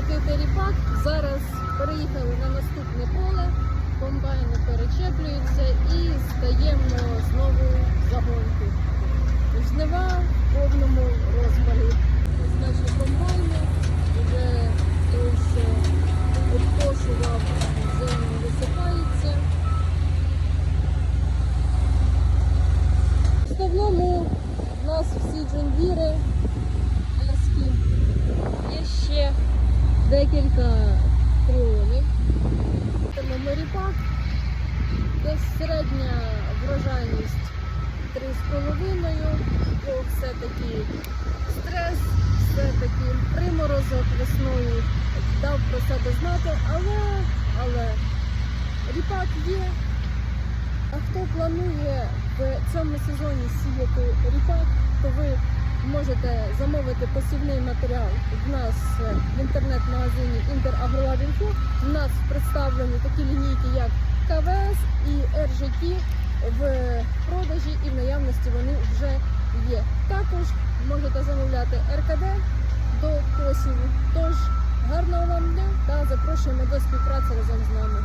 молотити ріпак. Зараз переїхали на наступне поле, комбайни перечеплюються і стаємо знову загонки. Жнива в повному розпалі. Наші комбайни вже той, що обкошував землю, висипається. В основному в нас всі джундіри, декілька крилонів. Тому ріпак. Десь середня врожайність 3,5, бо все-таки стрес, все-таки приморозок весною дав про себе знати, але, але ріпак є. А хто планує в цьому сезоні сіяти ріпак, то ви можете замовити посівний матеріал в нас е, в інтернет-магазині Інтерагролабінфо. У нас представлені такі лінійки, як КВС і РЖТ в продажі і в наявності вони вже є. Також можете замовляти РКД до посіву. Тож гарного вам дня та запрошуємо до співпраці разом з нами.